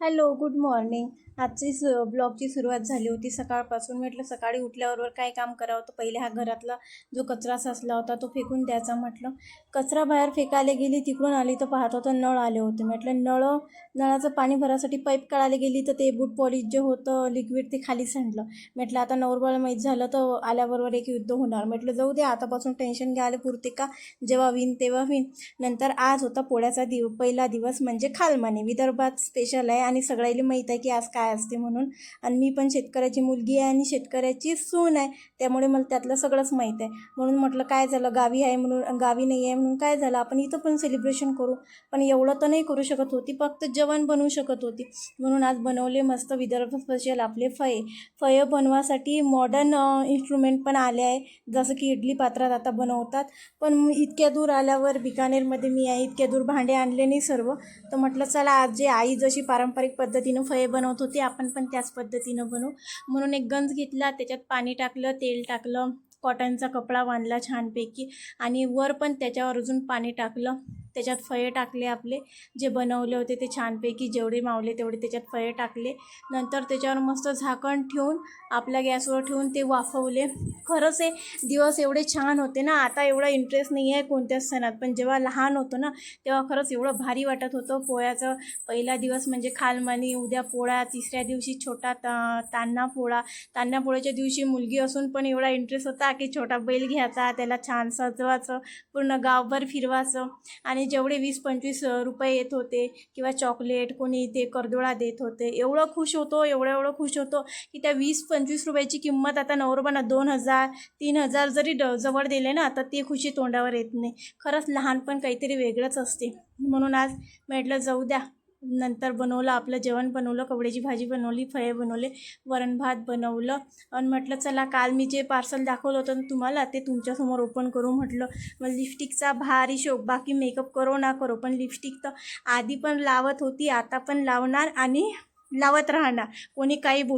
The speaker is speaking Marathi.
Hello good morning. आजची सु ब्लॉगची सुरुवात झाली होती सकाळपासून. म्हटलं सकाळी उठल्याबरोबर काय काम करावं? तर पहिले हा घरातला जो कचरा साचला होता तो फेकून द्यायचा म्हटलं. कचरा बाहेर फेकायला गेली तिकडून आली तर पाहत होतं नळ आले होते. म्हटलं नळ नळाचं पाणी भरासाठी पाईप काढायला गेली तर ते बूट पॉलिश जे होतं लिक्विड ते खाली सांडलं. म्हटलं आता नवरबाला माहीत झालं तर आल्याबरोबर एक युद्ध होणार. म्हटलं जाऊ दे आतापासून टेन्शन घ्यायला पुरते का? जेव्हा विन तेव्हा विन. नंतर आज होता पोळ्याचा दिव पहिला दिवस म्हणजे खालमाने. विदर्भात स्पेशल आहे आणि सगळ्याला माहीत आहे की आज काय असते म्हणून. आणि मी पण शेतकऱ्याची मुलगी आहे आणि शेतकऱ्याची सून आहे. त्यामुळे मला त्यातलं सगळंच माहीत आहे. म्हणून म्हटलं काय झालं? गावी आहे म्हणून गावी नाही आहे म्हणून काय झालं? आपण इथं पण सेलिब्रेशन करू. पण एवढं तर नाही करू शकत होती. फक्त जेवण बनवू शकत होती. म्हणून आज बनवले मस्त विदर्भ स्पेशल आपले फये फये बनवासाठी मॉडर्न इन्स्ट्रुमेंट पण आले आहे. जसं की इडली पात्रात आता बनवतात. पण इतक्या दूर आल्यावर बिकानेरमध्ये मी आहे. इतक्या दूर भांडे आणले नाही सर्व. तर म्हटलं चला आज जे आई जशी पारंपरिक पद्धतीनं फळे बनवत होते. आपण पण त्याच पद्धतीनं बनवू. म्हणून एक गंज घेतला त्याच्यात पाणी टाकलं तेल टाकलं कॉटनचा कपडा बांधला छानपैकी आणि वर पण त्याच्यावर अजून पाणी टाकलं. त्याच्यात फळे टाकले आपले जे बनवले होते ते छानपैकी जेवढे मावले तेवढे त्याच्यात फळे टाकले. नंतर त्याच्यावर मस्त झाकण ठेवून आपल्या गॅसवर ठेवून ते वाफवले. खरंच हे दिवस एवढे छान होते ना. आता एवढा इंटरेस्ट नाही आहे कोणत्याच सणात. पण जेव्हा लहान होतो ना तेव्हा खरंच एवढं भारी वाटत होतं. पोळ्याचं पहिला दिवस म्हणजे खालमानी उद्या पोळा तिसऱ्या दिवशी छोटा ता तान्हा पोळा. तान्हा पोळ्याच्या दिवशी मुलगी असून पण एवढा इंटरेस्ट होता की छोटा बैल घ्यायचा त्याला छान सजवायचं पूर्ण गावभर फिरवायचं. आणि जेवढे वीस पंचवीस रुपये येत होते किंवा चॉकलेट कोणी ते कर्दोळा देत होते एवढं खुश होतो एवढं एवढं खुश होतो की त्या वीस पंचवीस रुपयाची किंमत आता नवरोबांना दोन हजार तीन हजार जरी ड जवळ दिले ना तर ती खुशी तोंडावर येत नाही. खरंच लहानपण काहीतरी वेगळंच असते. म्हणून आज म्हटलं जाऊ द्या. नंतर बनवलं आपलं जेवण बनवलं कवड्याची भाजी बनवली फळे बनवले वरण भात बनवलं. आणि म्हटलं चला काल मी जे पार्सल दाखवलं होतं तुम्हाला ते तुमच्यासमोर ओपन करू म्हटलं. मग लिपस्टिकचा भारी शोक बाकी मेकअप करो ना करो पण लिपस्टिक तर आधी पण लावत होती आता पण लावणार आणि लावत राहणार. कोणी काही बोल